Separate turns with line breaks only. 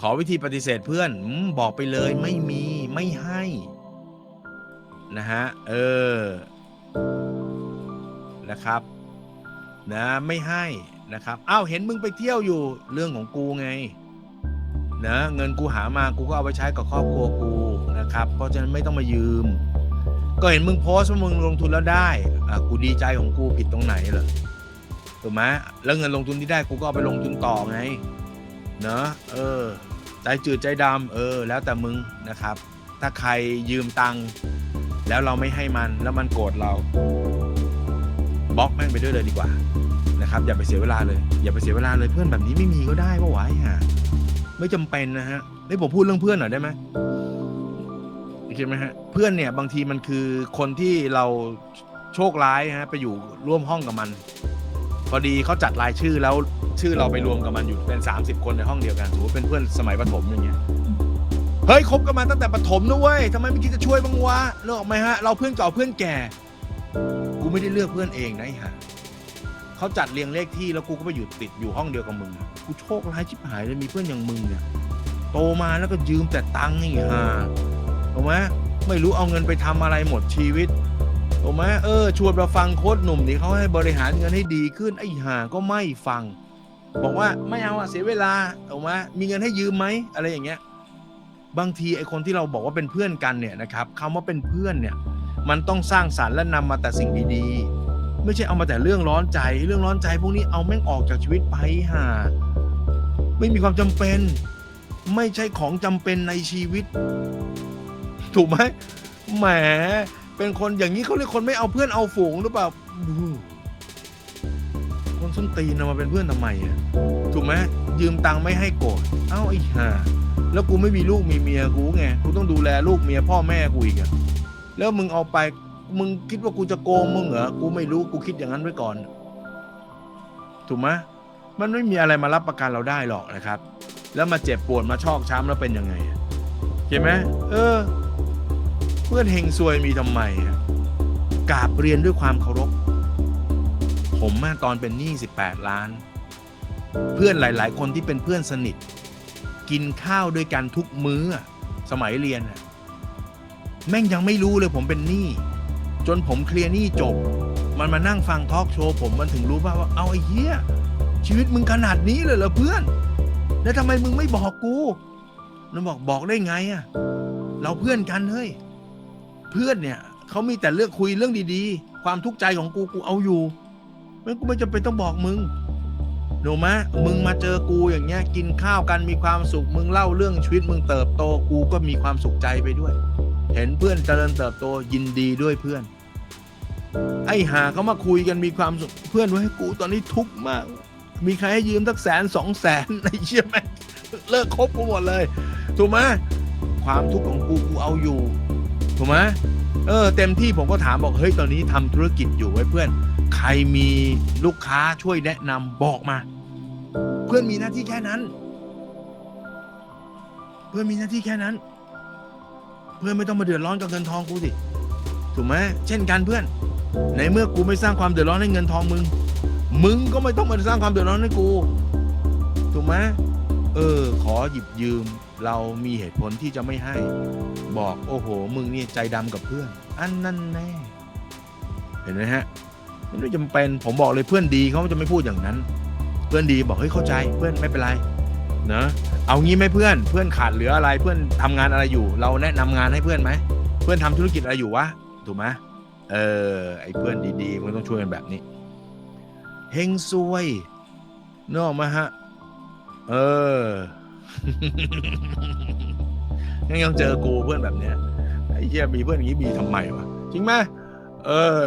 ขอวิธีปฏิเสธเพื่อนอบอกไปเลยไม่มีไม่ให้ นะฮะ เออ นะครับ นะไม่ให้นะครับอ้าวเห็นมึงไปเที่ยวอยู่เรื่องของกูไง นะเงินกูหามากูก็เอาไปใช้กับครอบครัวกูนะครับ เพราะฉะนั้นไม่ต้องมายืม ก็เห็นมึงโพสต์ว่ามึงลงทุนแล้วได้อะกูดีใจของกูผิดตรงไหนเหรอถูกไหมแล้วเงินลงทุนที่ได้กูก็เอาไปลงทุนต่อไง เนอะเออใจจืดใจดำเออ แล้วแต่มึงนะครับ ถ้าใครยืมตังค์แล้วเราไม่ให้มันแล้วมันโกรธเราบล็อกแม่งไปด้วยเลยดีกว่านะครับ อย่าไปเสียเวลาเลย อย่าไปเสียเวลาเลยเพื่อนแบบนี้ไม่มีก็ได้ปะวะไอ้ห่าไม่จำเป็นนะฮะนี่ผมพูดเรื่องเพื่อนหน่อยได้ไหมคิดไหมฮะเพื่อนเนี่ยบางทีมันคือคนที่เราโชคร้ายฮะไปอยู่ร่วมห้องกับมัน พอดีเขาจัดรายชื่อแล้ว ชื่อเราไปรวมกับมันอยู่เป็น 30 คนในห้องเดียวกันสมมติเป็นเพื่อนสมัยประถมอย่างเงี้ยเฮ้ยคบกันมาตั้งแต่ประถมนะเว้ยทำไมไม่คิดจะช่วยบ้างวะเลือกออกไหมฮะเราเพื่อนเก่าเพื่อนแก่กูไม่ได้เลือกเพื่อนเองนะไอ้ห่าเขาจัดเรียงเลขที่แล้วกูก็ไปอยู่ติดอยู่ห้องเดียวกับมึงกูโชคร้ายชิบหายเลยมีเพื่อนอย่างมึงเนี่ยโตมาแล้วก็ยืมแต่ตังค์ไอ้ห่าถูกไหมไม่รู้เอาเงินไปทำอะไรหมดชีวิตถูกไหมเออชวนมาฟังโค้ดหนุ่มที่เขาให้บริหารเงินให้ดีขึ้นไอ้ห่าก็ไม่ฟัง บอกว่าไม่เอาอะเสียเวลาถูกไหมมีเงินให้ยืมไหมอะไรอย่างเงี้ย บางทีไอคนที่เราบอกว่าเป็นเพื่อนกันเนี่ยนะครับคำว่าเป็นเพื่อนเนี่ย มันต้องสร้างสารรค์และนำมาแต่สิ่งดีๆ ไม่ใช่เอามาแต่เรื่องร้อนใจ เรื่องร้อนใจพวกนี้เอาแม่งออกจากชีวิตไปห่าไม่มีความจำเป็น ไม่ใช่ของจำเป็นในชีวิต ถูกไหมแหมเป็นคนอย่างนี้เขาเรียกคนไม่เอาเพื่อนเอาฝูงหรือเปล่า ส้นตีนเอามาเป็นเพื่อนทำไมอะถูกไหมยืมตังค์ไม่ให้โกรธเอ้าไอ้ห่าแล้วกูไม่มีลูกมีเมียกูไงกูต้องดูแลลูกเมียพ่อแม่กูอีกอะแล้วมึงเอาไปมึงคิดว่ากูจะโกงมึงเหรอกูไม่รู้กูคิดอย่างนั้นไว้ก่อน ถูกไหมมันไม่มีอะไรมารับประกันเราได้หรอกนะครับ แล้วมาเจ็บปวดมาชอกช้ำแล้วเป็นยังไงเห็นไหมเออ เพื่อนเฮงซวยมีทำไมอะกราบเรียนด้วยความเคารพ ผมมาตอนเป็นหนี้18 ล้าน เพื่อนหลาย ๆ คนที่เป็นเพื่อนสนิท กินข้าวด้วยกันทุกมื้อสมัยเรียนแม่งยังไม่รู้เลยผมเป็นหนี้จนผมเคลียร์หนี้จบ มันมานั่งฟังทอล์กโชว์ผมมันถึงรู้ว่าว่าเอาไอ้เหี้ยชีวิตมึงขนาดนี้เลยเหรอเพื่อน แล้วทำไมมึงไม่บอกกูมันบอกบอกได้ไงอะเราเพื่อนกันเฮ้ยเพื่อนเนี่ยเขามีแต่เลือกคุยเรื่องดีๆ ความทุกข์ใจของกูกูเอาอยู่ มันกูไม่จำเป็นต้องบอกมึงหนูมะมึงมาเจอกูอย่างเงี้ย กินข้าวกันมีความสุข มึงเล่าเรื่องชีวิตมึงเติบโตกูก็มีความสุขใจไปด้วย เห็นเพื่อนเจริญเติบโตยินดีด้วยเพื่อน ไอ้หาเขามาคุยกันมีความสุขเพื่อนไว้ให้กูตอนนี้ทุกข์มาก มีใครให้ยืมสักแสนสองแสนไอ้เชี่ยแม่งเลิกคบกูหมดเลย ถูกไหมความทุกข์ของกูกูเอาอยู่ ถูกไหมเออเต็มที่ผมก็ถามบอกเฮ้ยตอนนี้ทำธุรกิจอยู่ไว้เพื่อน ใครมีลูกค้าช่วยแนะนำบอกมา เพื่อนมีหน้าที่แค่นั้น เพื่อนมีหน้าที่แค่นั้น เพื่อนไม่ต้องมาเดือดร้อนกับเงินทองกูสิถูกไหมเช่นกันเพื่อน ในเมื่อกูไม่สร้างความเดือดร้อนให้เงินทองมึง มึงก็ไม่ต้องมาสร้างความเดือดร้อนให้กู ถูกไหม เออ ขอหยิบยืม เรามีเหตุผลที่จะไม่ให้ บอกโอ้โห มึงนี่ยใจดำกับเพื่อน อันนั้นแน่ เห็นไหมฮะมันไม่จำเป็นผมบอกเลยเพื่อนดีเขาจะไม่พูดอย่างนั้น เพื่อนดีบอกเฮ้ยเข้าใจเพื่อนไม่เป็นไรเนะเอางี้ไหมเพื่อน เพื่อนขาดเหลืออะไรเพื่อนทำงานอะไรอยู่ เราแนะนำงานให้เพื่อนไหมเพื่อนทำธุรกิจอะไรอยู่วะถูกไหมเออไอ้เพื่อนดีๆมันต้องช่วยกันแบบนี้เฮงซวยนกออกมาฮะ เออ ยังยังเจอกูเพื่อนแบบเนี้ยไอ้เหี้ยมีเพื่อนอย่างนี้มีทำไมวะจริงไหมเออ